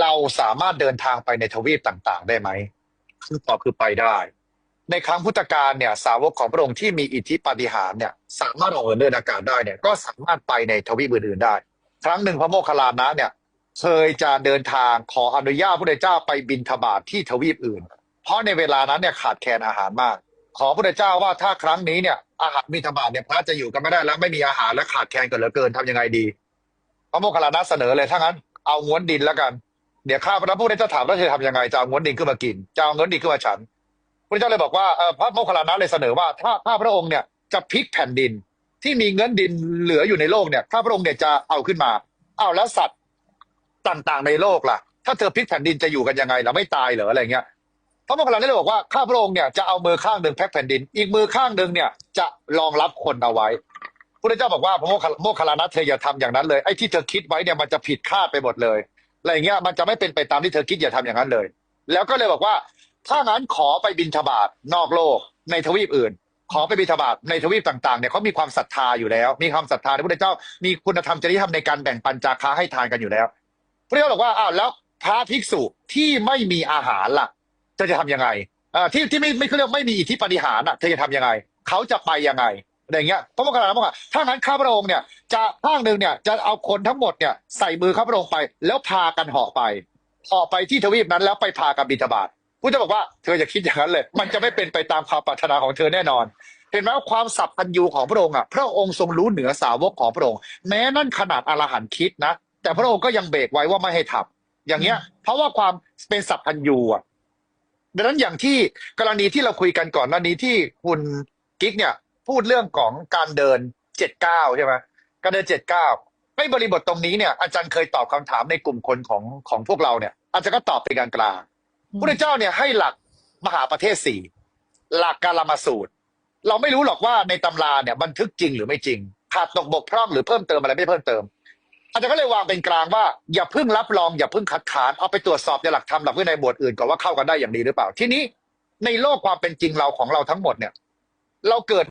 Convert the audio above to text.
เราสามารถเดินทางไปในทวีปต่างๆ ได้ไหมคำตอบคือไปได้ ในครั้งพุทธกาลเนี่ย สาวกของพระองค์ที่มีอิทธิปาฏิหาริย์เนี่ย สามารถออกเดินอากาศได้เนี่ย ก็สามารถไปในทวีปอื่นๆได้ ครั้งหนึ่งพระโมคคัลลานะเนี่ยเคยจะเดินทางขออนุญาตพระพุทธเจ้าไปบินทบาทที่ทวีปอื่น เพราะในเวลานั้นเนี่ยขาดแคลนอาหารมาก ขอพระพุทธเจ้าว่าถ้าครั้งนี้เนี่ยอาหารบินทบาทเนี่ยพระจะอยู่กันไม่ได้แล้วไม่มีอาหารและขาดแคลนกันเหลือเกินทำยังไงดี พระโมคคัลลานะเสนอเลยถ้างั้นเอาง้วนดินแล้วกัน เดี๋ยวข้าพระพุทธเจ้าถามว่าเธอทำยังไงจะเอาเง้วนดินขึ้นมากินจะเอาเง้วนดินขึ้นมาฉันพระเจ้าเลยบอกว่าเออพระโมคคัลลานะเลยเสนอว่าถ้าข้าพระองค์เนี่ยจะพลิกแผ่นดินที่มีเงินดินเหลืออยู่ในโลกเนี่ยข้าพระองค์เนี่ยจะเอาขึ้นมา เอาแล้วสัตว์ต่างๆในโลกล่ะ ถ้าเธอพลิกแผ่นดินจะอยู่กันยังไงล่ะไม่ตายเหรออะไรเงี้ยพระโมคคัลลานะเลยบอกว่าข้าพระองค์เนี่ยจะเอามือข้างหนึ่งแพ็คแผ่นดิน อีกมือข้างหนึ่งเนี่ยจะรองรับคนเอาไว้พระเจ้าบอกว่าพระโมคคัลโมคคัลลานะเธออย่าทำอย่างนั้นเลยไอ้ที่เธอคิดไว้เนี่ยมันจะผิดคาดไปหมดเลย อะไรเงี้ยมันจะไม่เป็นไปตามที่เธอคิดอย่าทำอย่างนั้นเลย แล้วก็เลยบอกว่า ถ้างั้นขอไปบินทบาทนอกโลก ในทวีปอื่น ขอไปบินทบาทในทวีปต่างๆเนี่ยเขามีความศรัทธาอยู่แล้ว มีความศรัทธาในพระเจ้า มีคุณธรรมจริยธรรมในการแบ่งปันจาค้าให้ทานกันอยู่แล้วพระเจ้าบอกว่าอ้าวแล้วพระภิกษุที่ไม่มีอาหารล่ะเธอจะทำยังไงอ่าที่ที่ไม่ไม่เขาเรียกไม่มีอิทธิปฏิหารอะเธอจะทำยังไงเขาจะไปยังไง อะไรอย่างเงี้ยพระโมคคัลลานะบอกว่าถ้างั้นข้าพระองค์เนี่ยจะข้างหนึ่งเนี่ยจะเอาคนทั้งหมดเนี่ยใส่มือข้าพระองค์ไป แล้วพากันเหาะไปเหาะไปที่ทวีปนั้นแล้วไปพากันบิณฑบาตพระเจ้าบอกว่าเธออย่าคิดอย่างนั้นเลย มันจะไม่เป็นไปตามความปรารถนาของเธอแน่นอน เห็นไหมว่าความสัพพัญญูของพระองค์อะพระองค์ทรงรู้เหนือสาวกของพระองค์ แม้นั่นขนาดอรหันต์คิดนะ แต่พระองค์ก็ยังเบรกไว้ว่าไม่ให้ทำอย่างเงี้ย เพราะว่าความเป็นสัพพัญญูอะดังนั้นอย่างที่กรณีที่เราคุยกันก่อนหน้านี้ที่คุณกิ๊กเนี่ย พูดเรื่องของการเดินเจ็ดเก้าใช่ไหมการเดินเจ็ดเก้าในบริบทตรงนี้เนี่ยอาจารย์เคยตอบคำถามในกลุ่มคนของของพวกเราเนี่ย อาจารย์ก็ตอบเป็นกลางกลางๆพระเจ้าเนี่ยให้หลักมหาประเทศสี่หลักการมาสูตร เราไม่รู้หรอกว่าในตำราเนี่ยบันทึกจริงหรือไม่จริงขาดตกบกพร่องหรือเพิ่มเติมอะไรไม่เพิ่มเติม อาจารย์ก็เลยวางเป็นกลางว่าอย่าเพิ่งรับรองอย่าเพิ่งคัดค้านเอาไปตรวจสอบในหลักธรรมหลักวินัยบทอื่นก่อนว่าเข้ากันได้อย่างดีหรือเปล่า ทีนี้ในโลกความเป็นจริงเราของเราทั้งหมดเนี่ย เราเกิด